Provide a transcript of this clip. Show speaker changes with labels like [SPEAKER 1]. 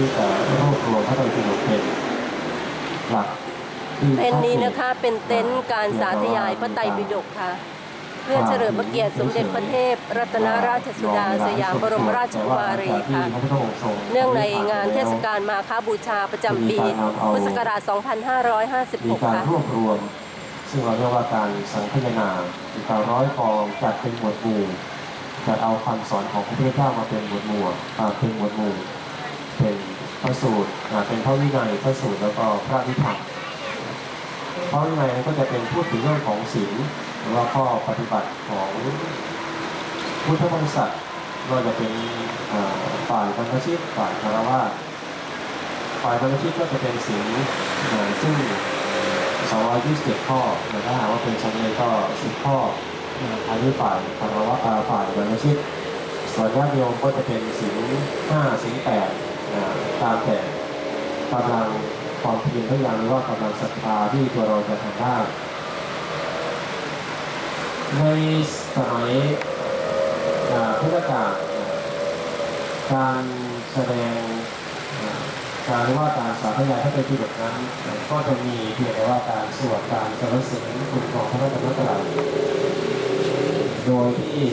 [SPEAKER 1] ที่จะรวบรวมพระไตรปิฎกเป็นหลักที่
[SPEAKER 2] เต็นท์นี้นะคะเป็นเต็นท์การสาธยายพระไตรปิฎกค่ะ เพื่อเฉลิมพระเกียรติสมเด็จพระเทพ รัตนราชสุดาสยามบรมราชกุมารีค่ะ เนื่องในงานเทศกาลมาค้าบูชาประจำปีพุทธศักราช
[SPEAKER 1] มีการ
[SPEAKER 2] 2556 ค่ะ
[SPEAKER 1] รวบรวม ซึ่งเราเรียกว่าการสังคายนามีการร้อยกองจัดเป็นหมวดหมู่จัดเอาคำสอนของพระพุทธเจ้ามาเป็นหมวดหมู่อ่าเป็นหมวดหมู่เป็นพ ระสูตรเป็นพระวินัยพระสูตรแล้วก็พระวิพังพระวินัยก็จะเป็นพูดถึงเรื่องของศีลหรือว่าข้อปฏิบัติของพุทธบริษัทไม่ว่าจะเป็นฝ่ายบรรพชิตฝ่ายคารวะฝ่ายบรรพชิตก็จะเป็นสีลเอ่อซึ่ง227ข้อแต่ถ้าหากว่าเป็นชั้นเลยก็ 10 ข้ออันนี้ฝ่ายคารวะฝ่ายบรรพชิตส่วนญาติโยมก็จะเป็นสีล5สีล8อ่าตาม แต่กำลังความเพียรพยายามหรือว่ากำลังศรัทธาที่ตัวเราจะทำได้ในสมัยพุทธกาลการแสดงการว่าการสาธยายพระไตรปิฎกนั้น ก็จะมีเพียงแต่ว่าการสวดการสรรเสริญคุณของพระรัตนตรัยโดยที่